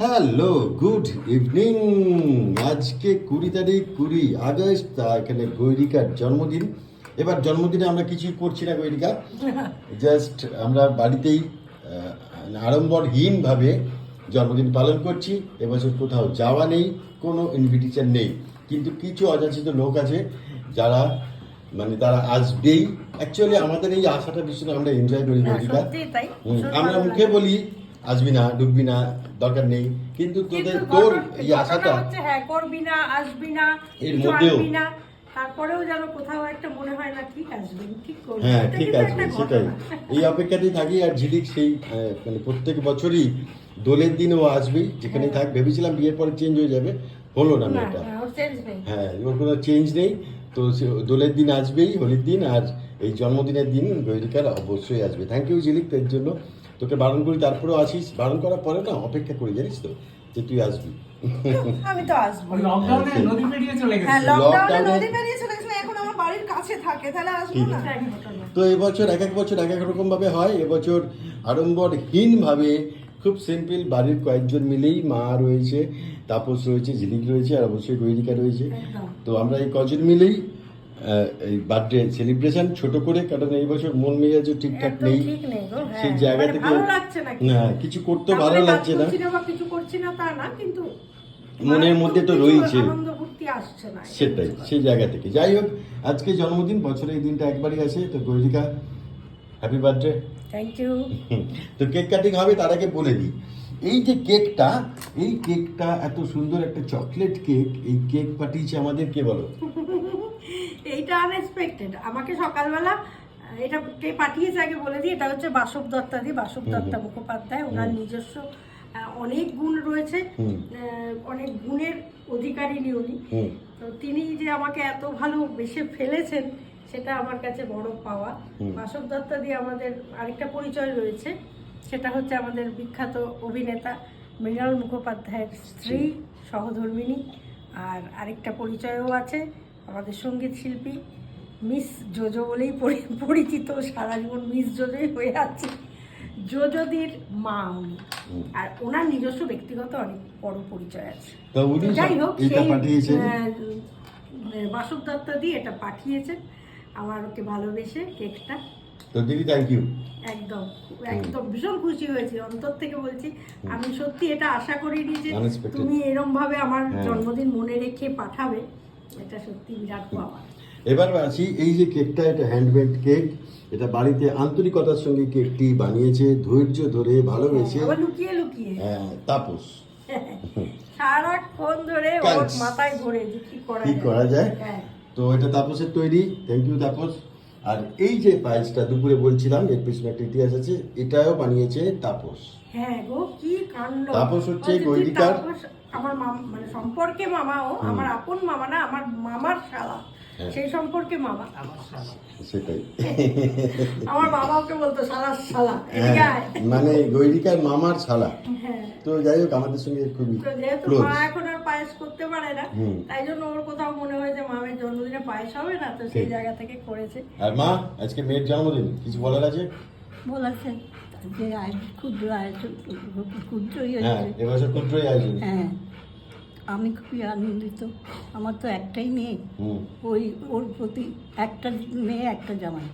Hello good evening. আজকে কুড়ি তারিখ কুড়ি আগস্ট তা এখানে গৈরিকার জন্মদিন। এবার জন্মদিনে আমরা কিছুই করছি না গৈরিকা। জাস্ট আমরা বাড়িতেই আড়ম্বরহীনভাবে জন্মদিন পালন করছি। এবছর কোথাও যাওয়া নেই কোনো ইনভিটেশন নেই। কিন্তু কিছু অযাচিত লোক আছে যারা মানে তারা আসবেই। অ্যাকচুয়ালি আমাদের এই আশাটা ভীষণ আমরা এনজয় করি গৈরিকা। হুম, ভীষণ আমরা মুখে বলি আসবি না ঢুকবি না দরকার নেই। কিন্তু তোদের তোর এই আশাটা হচ্ছে, হ্যাঁ করবি না আসবি না এর মধ্যেও- তারপরেও যেন কোথাও একটা মনে হয় না ঠিক আসবে ঠিক করবি হ্যাঁ ঠিক কিন্তু আছে সেটাই। এই অপেক্ষাতেই থাকি আর ঝিলিক সেই মানে প্রত্যেক বছরই দোলের দিন ও আসবেই যেখানেই থাক ভেবেছিলাম বিয়ের পরে চেঞ্জ হয়ে যাবে হলো না মেয়েটা। হ্যাঁ ওর কোনো চেঞ্জ নেই। তো সে দোলের দিন আসবেই হোলির দিন আর এই জন্মদিনের দিন গৈরিকার অবশ্যই আসবে। থ্যাংক ইউ ঝিলিক এর জন্য। তোকে বারণ করি তারপরেও আসিস। বারণ করার পরে না অপেক্ষা করি জানিস তো যে তুই আসবি। আমি তো আসব। লকডাউনে নদী পেরিয়ে চলে গেছে। হ্যাঁ লকডাউনে নদী পেরিয়ে চলে গেছিল এখন আমার বাড়ির কাছে থাকে তাহলে আসব ঠিক না? এটা এক ঘটনা। তো এবছর এক এক বছর এক এক রকম ভাবে হয়। এবছর আড়ম্বরহীন ভাবে খুব সিম্পল বাড়ির কয়েকজন মিলেই মা রয়েছে তাপস রয়েছে ঝিলিক রয়েছে আর অবশ্যই গৈরিকা রয়েছে। তো আমরা এই কজন মিলেই এই বার্থডে সেলিব্রেশন ছোট করে কারণ এই বছর মন মেজাজও ঠিকঠাক নেই। গো, হ্যাঁ। সেই জায়গা মানে থেকে ভালো লাগছে না না কিছু করতে ভালো লাগছে না। কিছু করছি না তা না কিন্তু মনের মধ্যে তো রয়েছে। সেটাই সেই জায়গা থেকে। যাই হোক আজকে জন্মদিন বছরে এই দিনটা একবারই আসে। তো Gairika happy birthday thank you তো কেক কাটিং হবে তার আগে বলে দিই। এই যে কেকটা এই কেকটা এত সুন্দর একটা চকলেট কেক এই কেক পাঠিয়েছে আমাদের কে বলো? এইটা আনএক্সপেক্টেড আমাকে সকালবেলা এটা কে পাঠিয়েছে আগে বলে দিই এটা হচ্ছে বাসব দত্তাদি বাসব দত্তা মুখোপাধ্যায়। ওনার নিজস্ব অনেক গুণ রয়েছে। অনেক গুণের অধিকারিণী উনি। তো তিনি যে আমাকে এত ভালো বেসে ফেলেছেন সেটা আমার কাছে বড় পাওয়া। বাসব দত্তা দিয়ে আমাদের আরেকটা পরিচয় রয়েছে। সেটা হচ্ছে আমাদের বিখ্যাত অভিনেতা মৃণাল মুখোপাধ্যায়ের স্ত্রী সহধর্মিণী আর আরেকটা পরিচয়ও আছে আমাদের সংগীত শিল্পী মিস জোজো বলেই পরি- পরিচিত সারা জীবন মিস জোজোই হয়ে আছে। জোজোদির মা উনি। আর ওনার নিজস্ব ব্যক্তিগত অনেক বড় পরিচয় আছে। যাই হোক বাসব দত্ত দিয়ে এটা পাঠিয়েছেন। আমার ওকে ভালোবেসে কেকটা। তো দিদি থ্যাংক ইউ একদম একদম। ভীষণ খুশি হয়েছি অন্তর থেকে বলছি আমি সত্যি এটা আশা করিনি যে তুমি এরম ভাবে আমার হ্যাঁ। জন্মদিন মনে রেখে পাঠাবে এটা সত্যি বিরাট পাওয়া এবার আসি এই যে কেকটা এটা হ্যান্ডমেড কেক এটা বাড়িতে আন্তরিকতার সঙ্গে কেকটি বানিয়েছে ধৈর্য ধরে ভালোবেসে। আবার লুকিয়ে লুকিয়ে। হ্যাঁ, তাপস। সারাক্ষণ ধরে ওর মাথায় ধরে কি করা যায়। করা যায়? হ্যাঁ। তো এটা তাপসের তৈরি। Thank you Tapas. আর এই যে পায়েসটা দুপুরে বলছিলাম এর পিছনে একটা ইতিহাস আছে এটাও বানিয়েছে তাপস। হ্যাঁ গো কি কাণ্ড। তাপস হচ্ছে গৈরিকার- তাপস আমার মামা মানে সম্পর্কে মামা ও আমার আপন মামা না আমার মামার শালা। সেই সম্পর্কে মামা। সেটাই। আমার বাবা ওকে বলতো শালা শালা হ্যাঁ। মানে গৈরিকার মামার ছালা হ্যাঁ। তো যাই হোক আমাদের সঙ্গে খুবই যেহেতু মা এখন আর পায়েস করতে পারে না তাই জন্য ওর কোথাও মনে হয় যে মামের জন্মদিনে পায়েস হবে না তো সেই জায়গা থেকে করেছে। আর মা আজকে মেয়ের জন্মদিন কিছু বলার আছে? বলেছে যে ক্ষুদ্র আয়োজন ক্ষুদ্রই হ্যাঁ হয়েছে এবছর ক্ষুদ্রই আয়োজন। হ্যাঁ। আমি খুবই আনন্দিত। আমার তো একটাই মেয়ে। ওই ওর প্রতি একটা মেয়ে একটা জামাই।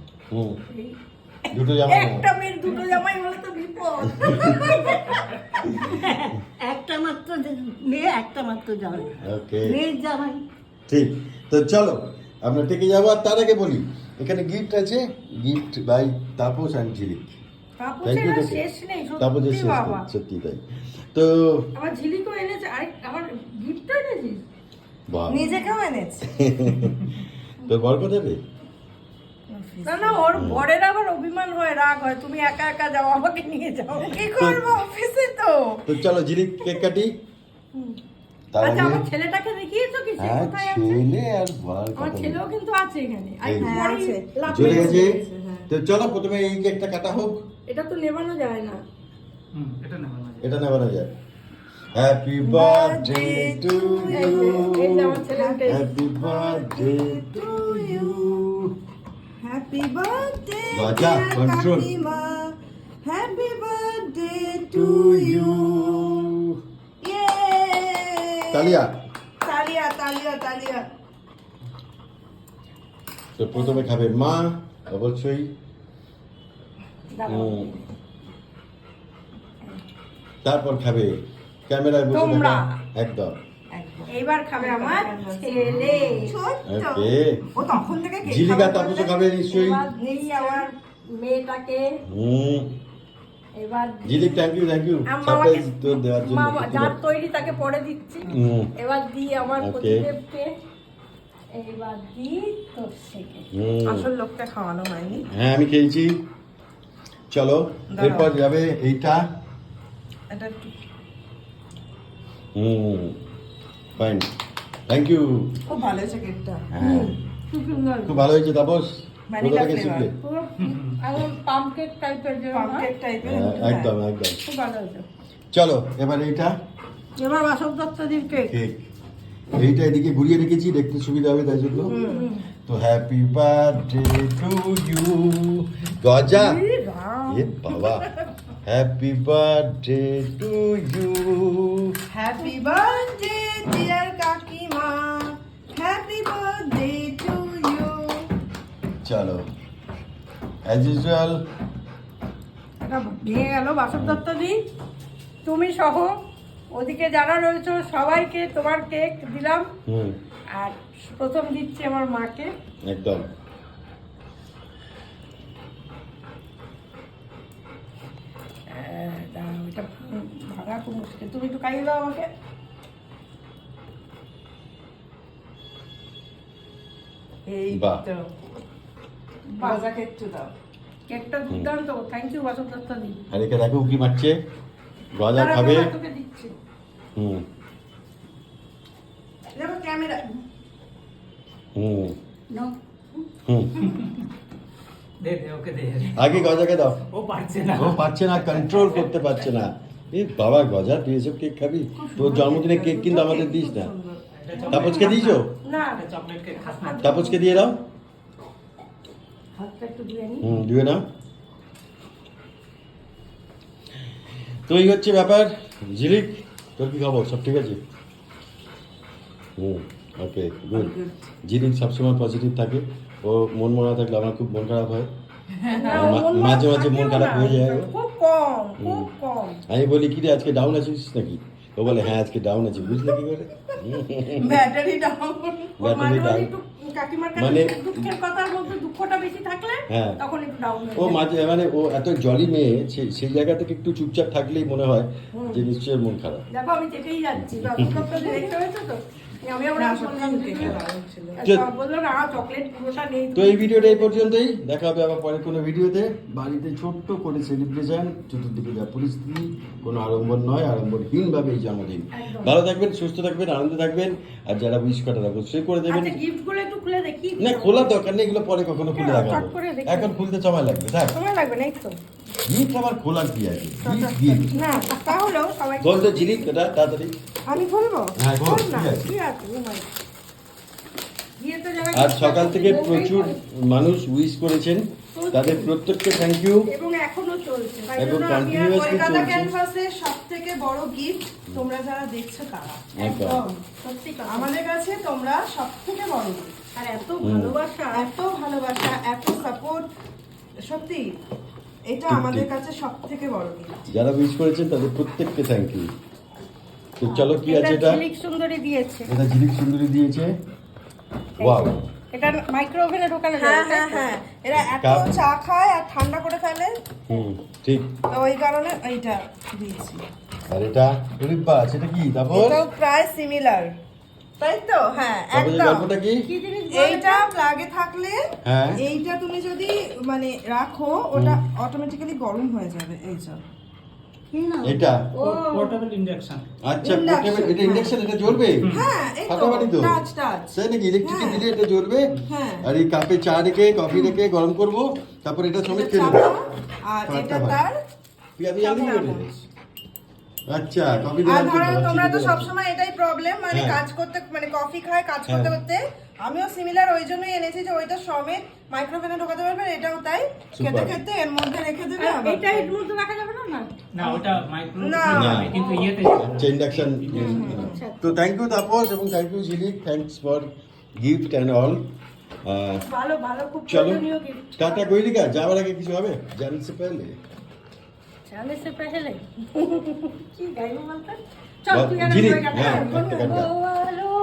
দুটো জামা একটা মেয়ের দুটো জামাই হলে তো বিপদ। একটা মাত্র মেয়ে একটা মাত্র জামাই। মেয়ের জামাই। ঠিক। তো চলো আমরা যাব আর তার আগে বলি এখানে গিফট আছে? Gift by Tapas and Jhilik. Thank তাপসের you শেষ নেই তাপসের সত্যি শেষ নেই, সত্যি তাই। তো আমার ঝিলিকও এনেছে আরেক আমার গিফট এনেছিস বাহ। নিজেকেও এনেছে। তোর বর কোথায় না না ওর বরের আবার অভিমান হয় রাগ হয়। তুমি একা একা যাও আমাকে নিয়ে যাও। কি করব অফিসে তো? তো চলো কেক কাটি। আচ্ছা আমার ছেলেটাকে দেখিয়েছো কি? সে হ্যাঁ কোথায় আছে? ছেলে আর বল আমার ছেলেও কিন্তু আছে এখানে। আর। পরেই হ্যাঁ, আছে। চলে গেছে? হ্যাঁ। তো চলো প্রথমে এই কেকটা কাটা হোক। এটা তো নেবানো যায় না। এটা নেওয়া যায়। এটা নেওয়া যায়। হ্যাপি বার্থডে টু এই ইউ যে, এই যে আমার ছেলে উঠে টু ইউ হ্যাপি বার্থডে বাজা, control. Happy birthday to to you you তালিয়া তালিয়া তালিয়া তালিয়া তো প্রথমে খাবে মা অবশ্যই। তারপর খাবে ক্যামেরায় বসে তোমরা। একদম। এইবার খাবে আমার ছেলে। ওকে। ও তখন থেকে কেক তাপসও খাবে নিশ্চয়ই। এবার আমার মেয়েটাকে। হুম। এবার thank you thank you surprise তো দেওয়ার জন্য মামা যার তৈরি তাকে পরে দিচ্ছি। হুম। এবার আমার Okay. প্রতিদেবকে। এইবার দিই তোর থেকে আসল লোকটা খাওয়ানো হয়নি। হ্যাঁ আমি খেয়েছি। চলো। এরপর যাবে এইটা। এটা হুম ফাইন থ্যাংক ইউ খুব ভালো হয়েছে কেকটা হ্যাঁ। খুব ভালো হয়েছে তাপস। Vanilla কোথা থেকে শিখলে? পুরো একদম টাইপের যে পাম টাইপের হ্যাঁ, একদম একদম। খুব ভালো হয়েছে। চলো এবার এইটা। এবার বাসব দত্তজির কেক কেক এইটা এদিকে ঘুরিয়ে রেখেছি দেখতে সুবিধা হবে তাই জন্য। তো হ্যাপি বার্থডে টু ইউ গজা। এ বাবা। Happy birthday to you happy birthday dear কাকিমা হ্যাপি বার্থডে টু ইউ চলো অ্যাজ ইউজুয়াল এটা ভেঙে গেল বাসব দত্তজি তুমি সহ ওদিকে যারা রয়েছে সবাইকে তোমার কেক দিলাম। আর প্রথম দিচ্ছি আমার মাকে। একদম। এটা ভাঙ- খুব মুশকিল। তুমি একটু খাইয়ে দাও আমাকে। এই। তো বাজাকে একটু দাও। কেকটা দুর্দান্ত থ্যাংক ইউ বাসব দত্তজি আর একে দেখো কি মারছে। গজা খাবে। হুম। ক্যামেরা। হুম। হুম। আগে গজাকে দাও। ও পারছে না। ও পারছে না কন্ট্রোল করতে পারছে না। এ বাবা গজা তুই এসব কেক খাবি? তোর জন্মদিনে কেক কিন্তু আমাদের দিস না। তাপসকে দিয়েছ? না চকলেট কেক খাস না। তাপসকে দিয়ে দাও। হাতটা একটু ধুয়ে নি। হুম দিয়ে নাও। তো এই হচ্ছে ব্যাপার। ঝিলিক তোর কি খবর? সব ঠিক আছে? হুম ওকে গুড ঝিলিক সবসময় পজিটিভ থাকে। ও মন মরা থাকলে আমার খুব মন খারাপ হয়। মন মাঝে মাঝে মন খারাপ হয়ে যায়। খুব কম খুব কম। আমি বলি কি রে আজকে ডাউন আছিস নাকি? ও বলে হ্যাঁ আজকে ডাউন আছি। বুঝলে কি করে ব্যাটারি ডাউন ব্যাটারি ডাউন মানে- হ্যাঁ। ও মাঝে মানে ও এত জলি মেয়ে সেই জায়গা থেকে একটু চুপচাপ থাকলেই মনে হয় যে নিশ্চয়ই মন খারাপ। দেখো আমি চেপেই যাচ্ছি। তো আমি আমরা না, বললাম সত্যি যে- কেকটা দারুণ ছিল। বলল না চকলেট পুরোটা নেই তো এই ভিডিওটা এই পর্যন্তই। দেখা হবে আবার পরে কোনো ভিডিওতে। বাড়িতে ছোট্ট করে সেলিব্রেশন চতুর্দিকে যা পরিস্থিতি কোনো আড়ম্বর নয় আড়ম্বরহীনভাবে এই জন্মদিন। ভালো থাকবেন সুস্থ থাকবেন আনন্দে থাকবেন। আর যারা উইশ করার অবশ্যই করে দেবেন। আচ্ছা না খোলার দরকার নেই এগুলো পরে কখনো খুলে হ্যাঁ, করে দেখি। এখন খুলতে সময় লাগবে থাক সময় লাগবে না আবার খোলার কি আছে না সবাই বল তো জিনিস ওটা তাড়াতাড়ি। আমি বলব? হ্যাঁ, বল, না ঠিক আছে। আর সকাল থেকে প্রচুর মানুষ উইশ করেছেন। তাদের প্রত্যেককে থ্যাংক ইউ এবং এখনও চলছে। এবং কলকাতা চলছে। ক্যানভাসের সব বড় গিফট তোমরা যারা দেখছ তারা। একদম। সত্যি আমাদের কাছে তোমরা সব থেকে বড় আর এত ভালোবাসা। এত ভালোবাসা এত সাপোর্ট সত্যি। এটা আমাদের কাছে সব থেকে বড় গিফট যারা উইশ করেছেন তাদের প্রত্যেককে থ্যাংক ইউ তো চলো কি আছে এটা ঝিলিক সুন্দরী দিয়েছে। এটা ঝিলিক সুন্দরী দিয়েছে। ওয়াও এটা মাইক্রো ওভেনে ঢোকানো হ্যাঁ হ্যাঁ? হ্যাঁ। এরা এত চা খায় আর ঠান্ডা করে ফেলে। হুম ঠিক। তো ওই কারণে এইটা দিয়েছি। আর এটা রিব্বা সেটা কি? তারপর? এটাও প্রায় সিমিলার তাই তো? হ্যাঁ একদম। গল্পটা কি? কি জিনিস এইটা প্লাগে থাকলে হ্যাঁ। এইটা তুমি যদি মানে রাখো ওটা অটোমেটিক্যালি গরম হয়ে যাবে এই যে এটা? পোর্টেবল ইন্ডাকশন আচ্ছা এটা ইন্ডাকশন এটা জ্বলবে? হ্যাঁ ফাটাফাটি তো টাচ টাচ সেই নাকি? ইলেকট্রিক। দিলে এটা জ্বলবে। আর এই কাপে চা রেখে কফি রেখে গরম করব তারপর এটা সমেত খেয়ে আর এটা তার? আচ্ছা কফি আর ধরো তোমরা তো এটাই প্রবলেম মানে হ্যাঁ। কাজ করতে মানে কফি খায় কাজ করতে হ্যাঁ। করতে আমিও সিমিলার ওই জন্যই এনেছি যে ওইটা সমেত মাইক্রোওভেনে ঢোকাতে পারবেন এটাও তাই। খেতে খেতে এর মধ্যে রেখে দেবে এটা এর মধ্যে রাখা যাবে না না? ওটা মাইক্রো না। কিন্তু ইয়েতে আচ্ছা ইন্ডাকশন তো থ্যাংক ইউ তাপস এবং thank you Jhilik thanks for gift and all ভালো ভালো খুব চলো টাটা যাওয়ার আগে কিছু হবে? জানতে সে চালে সে পেহেলে কি গাইবো বলতো? চল তুই আর গাইবো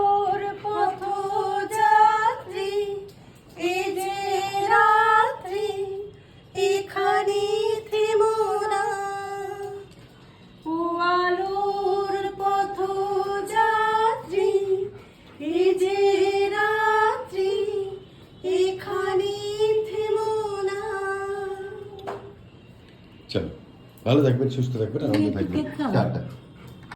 চলো ভালো থাকবেন সুস্থ থাকবেন আনন্দ থাকবেন টাটা